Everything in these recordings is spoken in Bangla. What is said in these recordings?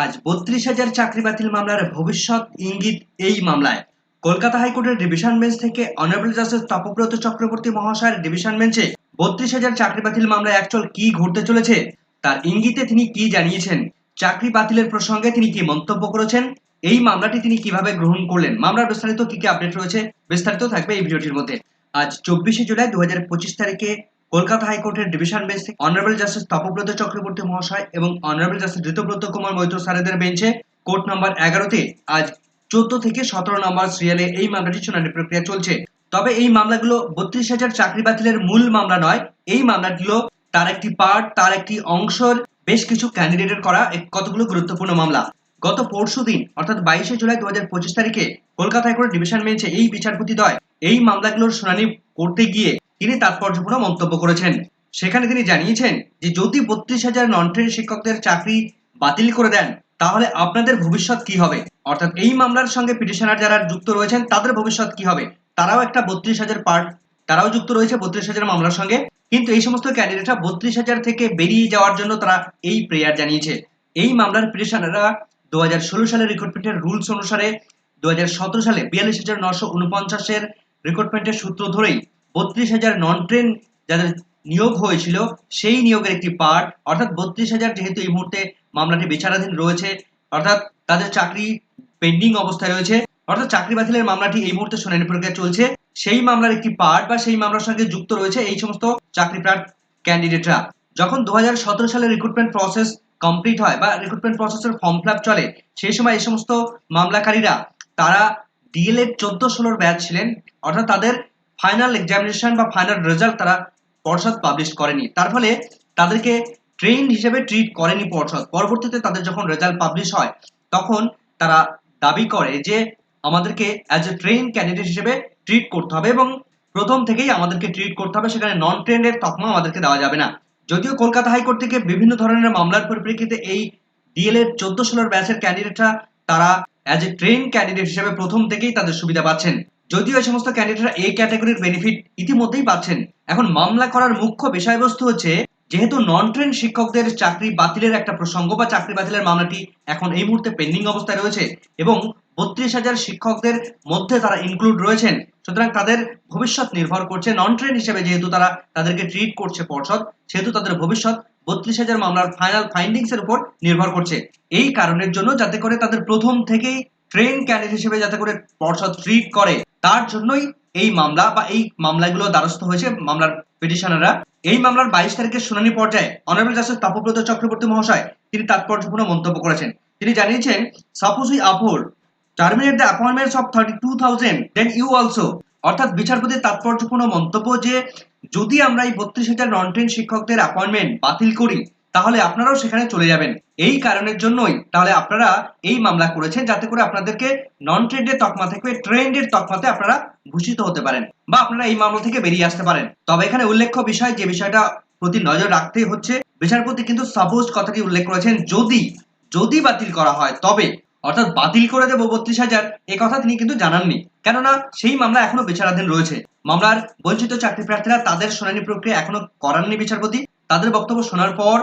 আজ বত্রিশ হাজার চাকরি বাতিল মামলার ভবিষ্যৎ ইঙ্গিত এই মামলায়। কলকাতা হাইকোর্টের ডিভিশন বেঞ্চ থেকে অনারেবল জাস্টিস তপব্রত চক্রবর্তী মহাশয়ের ডিভিশন বেঞ্চে বত্রিশ হাজার চাকরি বাতিল মামলায় অ্যাকচুয়াল কি ঘটতে চলেছে, তার ইঙ্গিতে তিনি কি জানিয়েছেন, চাকরি বাতিলের প্রসঙ্গে তিনি কি মন্তব্য করেছেন, এই মামলাটি তিনি কীভাবে গ্রহণ করলেন, মামলার বিস্তারিত কি কি আপডেট রয়েছে, বিস্তারিত থাকবে এই ভিডিওটির মধ্যে। আজ চব্বিশে জুলাই দু হাজার পঁচিশ তারিখে কলকাতা হাইকোর্টের ডিভিশন বেঞ্চ থেকে অনারেবল জাস্টিস তপব্রত চক্রবর্তী মহাশয় এবং অনারেবল জাস্টিস ঋতব্রত কুমার মৈত্র স্যারেদের বেঞ্চে কোর্ট নম্বর এগারোতে আজ চোদ্দ থেকে সতেরো নম্বর সিরিয়ালে এই মামলাটি শুনানি প্রক্রিয়া চলছে। তবে এই মামলাগুলো বত্রিশ হাজার চাকরি বাতিলের মূল মামলা নয়, এই মামলাগুলো তার একটি পার্ট তার একটি অংশের বেশ কিছু ক্যান্ডিডেটের করা কতগুলো গুরুত্বপূর্ণ মামলা। গত পরশু দিন, অর্থাৎ বাইশে জুলাই দু হাজার পঁচিশ তারিখে কলকাতা হাইকোর্ট ডিভিশন বেঞ্চে এই বিচারপতি দ্বয় এই মামলাগুলোর শুনানি করতে গিয়ে তিনি তাৎপর্যপূর্ণ মন্তব্য করেছেন। সেখানে তিনি জানিয়েছেন যে, যদি বত্রিশ হাজার নন ট্রেন শিক্ষকদের চাকরি বাতিল করে দেন, তাহলে আপনাদের ভবিষ্যৎ কি হবে? অর্থাৎ এই মামলার সঙ্গে পিটিশনার যারা যুক্ত রয়েছেন, তাদের ভবিষ্যৎ কি হবে? তারাও একটা বত্রিশ হাজার পার্ট তারাও যুক্ত রয়েছে বত্রিশ হাজার মামলার সঙ্গে। কিন্তু এই সমস্ত ক্যান্ডিডেটরা বত্রিশ হাজার থেকে বেরিয়ে যাওয়ার জন্য তারা এই প্রেয়ার জানিয়েছে। এই মামলার পিটিশনাররা দু হাজার ষোলো সালের রিক্রুটমেন্টের রুলস অনুসারে, দু হাজার সতেরো সালে বিয়াল্লিশ হাজার নশো উনপঞ্চাশের রিক্রুটমেন্টের সূত্র ধরেই বত্রিশ হাজার নন ট্রেন যাদের নিয়োগ হয়েছিল, সেই নিয়োগের একটি পার্ট অর্থাৎ বত্রিশ হাজার যেহেতু এই মুহূর্তে মামলাটি বিচারাধীন রয়েছে, অর্থাৎ তাদের চাকরি পেন্ডিং অবস্থায় রয়েছে, অর্থাৎ চাকরি বাতিলের মামলাটি এই মুহূর্তে শুনানি প্রক্রিয়া চলছে। সেই মামলার একটি পার্ট বা সেই মামলার সঙ্গে যুক্ত রয়েছে এই সমস্ত চাকরি ক্যান্ডিডেটরা যখন দু সালে রিক্রুটমেন্ট প্রসেস কমপ্লিট হয় বা রিক্রুটমেন্ট প্রসেসের ফর্ম ফিল চলে, সেই সময় এই সমস্ত মামলাকারীরা, তারা ডিএলএড চোদ্দ ষোলোর ব্যাচ ছিলেন, অর্থাৎ তাদের ফাইনাল এক্সামিনেশন বা ফাইনাল রেজাল্ট তারা পর্ষদ পাবলিশ করেনি। তার ফলে তাদেরকে ট্রেন হিসেবে ট্রিট করেনি পর্ষদ। পরবর্তীতে তাদের যখন রেজাল্ট পাবলিশ হয়, তখন তারা দাবি করে যে আমাদেরকে অ্যাজ এ ট্রেন ক্যান্ডিডেট হিসেবে ট্রিট করতে হবে এবং প্রথম থেকেই আমাদেরকে ট্রিট করতে হবে, সেখানে নন ট্রেন্ডের তকমা আমাদেরকে দেওয়া যাবে না। যদিও কলকাতা হাইকোর্ট থেকে বিভিন্ন ধরনের মামলার পরিপ্রেক্ষিতে এই ডিএলএড চোদ্দ ষোলোর ব্যাচের ক্যান্ডিডেটরা তারা অ্যাজ এ ট্রেন ক্যান্ডিডেট হিসেবে প্রথম থেকেই তাদের সুবিধা পাচ্ছেন। যদিও এই সমস্ত ক্যান্ডিডেটরা এই ক্যাটাগরির বেনিফিট ইতিমধ্যেই পাচ্ছেন। এখন মামলা করার মুখ্য বিষয়বস্তু হচ্ছে, যেহেতু নন ট্রেন শিক্ষকদের চাকরি বাতিলের একটা প্রসঙ্গ বা চাকরি বাতিলের মামলাটি এখন এই মুহূর্তে পেন্ডিং অবস্থায় রয়েছে এবং বত্রিশ হাজার শিক্ষকদের মধ্যে তারা ইনক্লুড রয়েছেন। সুতরাং তাদের ভবিষ্যৎ নির্ভর করছে। নন ট্রেন হিসেবে যেহেতু তারা তাদেরকে ট্রিট করছে পর্ষদ, সেহেতু তাদের ভবিষ্যৎ বত্রিশ হাজার মামলার ফাইনাল ফাইন্ডিংস এর উপর নির্ভর করছে। এই কারণের জন্য যাতে করে তাদের প্রথম থেকেই ট্রেন ক্যান্ডিডেট হিসেবে যাতে করে পর্ষদ ট্রিট করে। তার জন্যই এই মামলা বা এই মামলাগুলো দ্বারস্থ হয়েছে মামলার পিটিশনাররা। এই মামলার বাইশ তারিখের শুনানি পর্যায়ে অনারেবল জাস্টিস তপব্রত চক্রবর্তী মহাশয় তিনি তাৎপর্যপূর্ণ মন্তব্য করেছেন। তিনি জানিয়েছেন, suppose we uphold terminate the appointments of thirty two thousand then you also অর্থাৎ বিচারপতির তাৎপর্যপূর্ণ মন্তব্য যে, যদি আমরা এই বত্রিশ হাজার নন ট্রেন শিক্ষকদের অ্যাপয়েন্টমেন্ট বাতিল করি তাহলে আপনারাও সেখানে চলে যাবেন। এই কারণের জন্যই তাহলে আপনারা এই মামলা করেছেন যাতে করে আপনাদেরকে নন ট্রেন্ডের তকমা থেকে ট্রেন্ডের তকমাতে আপনারা ভূষিত হতে পারেন বা আপনারা এই মামলা থেকে বেরিয়ে আসতে পারেন। তবে এখানে উল্লেখ্য বিষয়, যে বিষয়টা প্রতি নজর রাখতেই হচ্ছে, বিচারপতি কিন্তু সাপোজ কথাটি উল্লেখ করেছেন, যদি যদি বাতিল করা হয়, তবে, অর্থাৎ বাতিল করে দেবো বত্রিশ হাজার, এ কথা তিনি কিন্তু জানাননি। কেননা সেই মামলা এখনও বিচারাধীন রয়েছে। মামলার বঞ্চিত চাকরি প্রার্থীরা তাদের শুনানি প্রক্রিয়া এখনও করাননি বিচারপতি। তাদের বক্তব্য শোনার পর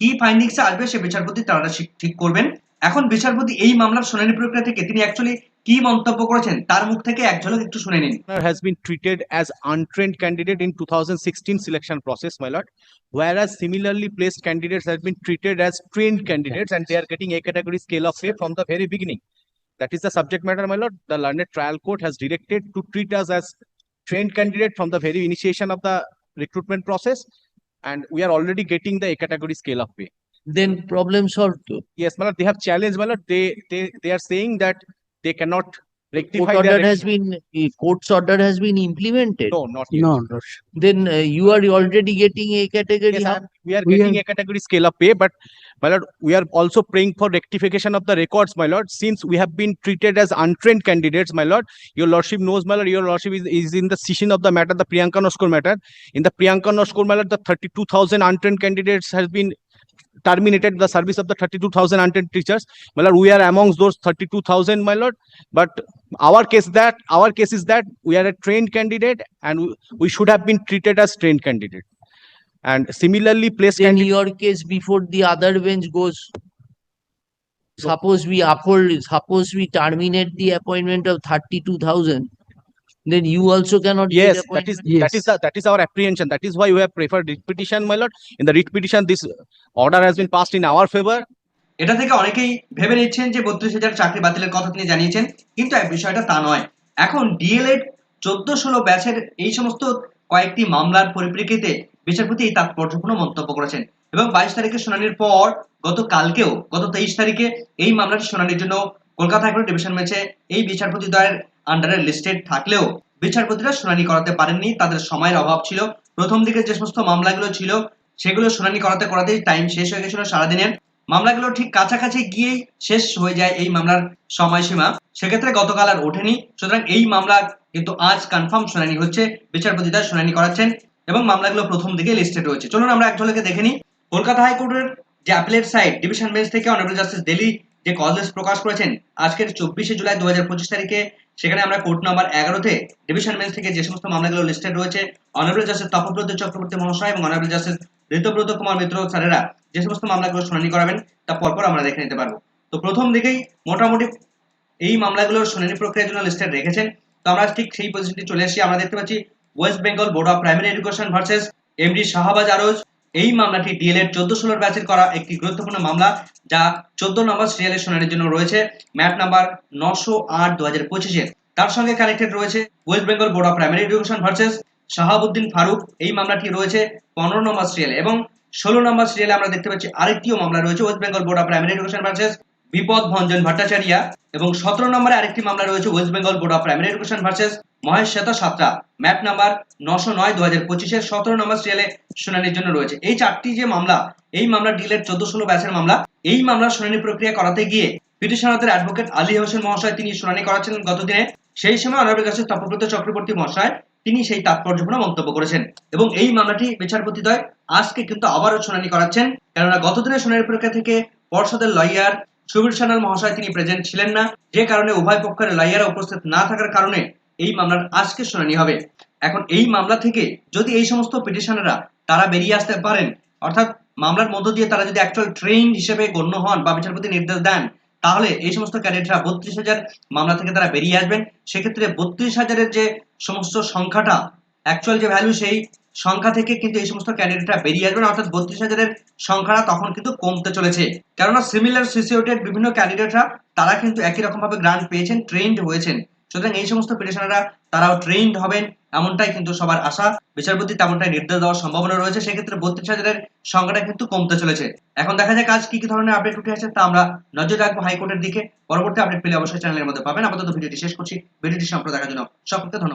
কি ফাইন্ডিংসে আসবে সে বিচারপতি তারা ঠিক- করবেন এখন বিচারপতি এই মামলার শুনানি প্রক্রিয়া থেকে তিনি অ্যাকচুয়ালি কি মন্তব্য করেছেন তার মুখ থেকে এক ঝলক একটু শুনে নিন has been treated as untrained candidate in 2016 selection process, my lord. Whereas similarly placed candidates have been treated as trained candidates and they are getting a category scale of pay from the very beginning. That is the subject matter, my lord. The learned trial court has directed to treat us as trained candidate from the very initiation of the recruitment process. And we are already getting the a category scale of pay. then problem solved. to. Yes, my they have challenged, my. They, they, they are saying that they cannot rectify their. order has been, court's order has been implemented. No, not yet. No, no. Then uh, you are already getting a category. Yes, how- I'm- we are We getting a category scale of pay, but my lord, we are also praying for rectification of the records, my lord, since we have been treated as untrained candidates, my lord. Your lordship knows, my lord, your lordship is, is in the session of the matter, the Priyanka Noskor matter. In the Priyanka Noskor matter, the thirty-two thousand untrained candidates has been terminated the service of the thirty-two thousand untrained teachers. My lord, we are amongst those thirty-two thousand, my lord. But our case that, our case is that we are a trained candidate and we, should have been treated as trained candidate. And similarly placed Then candidate, your case before the other bench goes. suppose we uphold, suppose we terminate the appointment of thirty-two thousand, then you also cannot get Yes, that is, appointment? that is, the- that is our apprehension. That is why we have preferred writ petition, my lord. In the writ petition, this order has been passed in our favor. এটা থেকে অনেকেই ভেবে নিচ্ছেন যে বত্রিশ হাজার চাকরি বাতিলের কথা তিনি জানিয়েছেন কিন্তু এই বিষয়টা তা নয় এখন ডিএলএড চোদ্দ ষোলো ব্যাচের এই সমস্ত কয়েকটি মামলার পরিপ্রেক্ষিতে বিচারপতি এই তাৎপর্যপূর্ণ মন্তব্য করেছেন এবং বাইশ তারিখে শুনানির পর গত কালকেও গত তেইশ তারিখে এই মামলার শুনানির জন্য কলকাতা হাইকোর্ট ডিভিশন বেঞ্চে এই বিচারপতি দ্বয়ের আন্ডারে লিস্টেড থাকলেও বিচারপতিরা শুনানি করাতে পারেননি, তাদের সময়ের অভাব ছিল। প্রথম দিকে যে সমস্ত মামলাগুলো ছিল, সেগুলো শুনানি করাতে করাতেই টাইম শেষ হয়ে গেছিল সারাদিনের। মামলাগুলো ঠিক কাছাকাছি গিয়েই শেষ হয়ে যায় এই মামলার সময়সীমা। সেক্ষেত্রে গতকাল আর ওঠেনি। সুতরাং এই মামলা কিন্তু আজ কনফার্ম শুনানি হচ্ছে, বিচারপতিরা শুনানি করাচ্ছেন এবং মামলাগুলো প্রথম দিকে লিস্টেড রয়েছে। চলুন আমরা এক ঝলকে দেখে নিই। কলকাতা হাইকোর্টের যে অ্যাপিলেট সাইড ডিভিশন বেঞ্চ থেকে অনারেবল জাস্টিস দিল্লি যে কজ প্রকাশ করেছেন, আজকের চব্বিশে জুলাই দু হাজার পঁচিশ তারিখে সেখানে আমরা কোর্ট নাম্বার এগারোতে ডিভিশন বেঞ্চ থেকে যে সমস্ত মামলাগুলো লিস্টেড রয়েছে অনারেবল জাস্টিস তপব্রত চক্রবর্তী মহাশয় এবং অনারেবল জাস্টিস ঋতব্রত কুমার মিত্র স্যারেরা যে সমস্ত মামলাগুলো শুনানি করাবেন, তা পরপর আমরা দেখে নিতে পারব। তো প্রথম দিকেই মোটামুটি এই মামলাগুলোর শুনানি প্রক্রিয়ার জন্য লিস্টেড রেখেছেন। তো আমরা ঠিক সেই পজিশনটি চলে এসেছি। আমরা দেখতে পাচ্ছি West Bengal board of primary education versus MD Shahbaz Aroj এই মামলাটি ডিএলএড চোদ্দ ষোলোর ব্যাচের করা একটি গুরুত্বপূর্ণ মামলা, যা চোদ্দ নম্বর সিরিয়ালের শুনানির জন্য রয়েছে। ম্যাট নাম্বার নশো আট দু হাজার পঁচিশের তার সঙ্গে কানেক্টেড রয়েছে West Bengal board of primary education versus Shahabuddin Farooq. এই মামলাটি রয়েছে পনেরো নম্বর সিরিয়ালে এবং ষোলো নম্বর সিরিয়ালে আমরা দেখতে পাচ্ছি আরেকটিও মামলা রয়েছে West Bengal board of primary education versus Bipad Bhanjan Bhattacharya এবং সতেরো নম্বরে আরেকটি মামলা রয়েছে West Bengal board of primary education versus Mahesh Shweta Satra. Map number নশো নয় দু হাজার পঁচিশের সতেরো নম্বর সিরিয়ালে শুনানির জন্য রয়েছে। এই চারটি যে মামলা, এই মামলা ডিলের চোদ্দ ষোলো ব্যাচের মামলা, এই মামলার শুনানি প্রক্রিয়া করাতে গিয়ে পিটিশনারদের অ্যাডভোকেট আলী হোসেন মহাশয় তিনি শুনানি করাচ্ছিলেন গতদিনে। সেই সময় অনারেবল কাছে তপব্রত চক্রবর্তী মহাশয় তিনি সেই তাৎপর্যপূর্ণ মন্তব্য করেছেন এবং এই মামলাটি বিচারপতি দ্বয় আজকে কিন্তু আবারও শুনানি করাচ্ছেন। কেননা গতদিনের শুনানি প্রক্রিয়া থেকে পর্ষদের লয়ার সুবীর সান্যাল মহাশয় তিনি প্রেজেন্ট ছিলেন না। যে কারণে উভয় পক্ষের লয়াররা উপস্থিত না থাকার কারণে এই মামলার আজকে শুনানি হবে। এখন এই মামলা থেকে যদি এই সমস্ত পিটিশনাররা তারা বেরিয়ে আসতে পারেন, অর্থাৎ মামলার মধ্য দিয়ে তারা যদি অ্যাকচুয়াল ট্রেন হিসেবে গণ্য হন বা বিচারপতি নির্দেশ দেন, তাহলে এই সমস্ত ক্যাডেটরা বত্রিশ হাজার মামলা থেকে তারা বেরিয়ে আসবেন। সেক্ষেত্রে বত্রিশ হাজারের যে সমস্ত সংখ্যাটা অ্যাকচুয়াল যে ভ্যালু সেই সংখ্যা থেকে কিন্তু এই সমস্ত ক্যান্ডিডেটরা বেরিয়ে আসবেন অর্থাৎ বত্রিশ হাজারের সংখ্যাটা তখন কিন্তু কমতে চলেছে। কেননা সিমিলার সিসিওটেড বিভিন্ন ক্যান্ডিডেটরা তারা কিন্তু একই রকম ভাবে গ্রান্ট পেয়েছেন ট্রেন্ড হয়েছেন। সুতরাং এই সমস্ত পিটিশনাররা তারাও ট্রেন্ড হবেন, এমনটাই কিন্তু সবার আশা। বিচারপতি তেমনটাই নির্দেশ দেওয়ার সম্ভাবনা রয়েছে। সেক্ষেত্রে বত্রিশ হাজারের সংখ্যাটা কিন্তু কমতে চলেছে। এখন দেখা যায় কাজ কি কি ধরনের আপডেট উঠে আসছে তা আমরা নজর রাখব হাইকোর্টের দিকে। পরবর্তী আপডেট পেলে অবশ্যই চ্যানেলের মধ্যে পাবেন। আপাতত ভিডিওটি শেষ করছি। ভিডিওটি সম্পর্কে দেখার জন্য সকলকে ধন্যবাদ।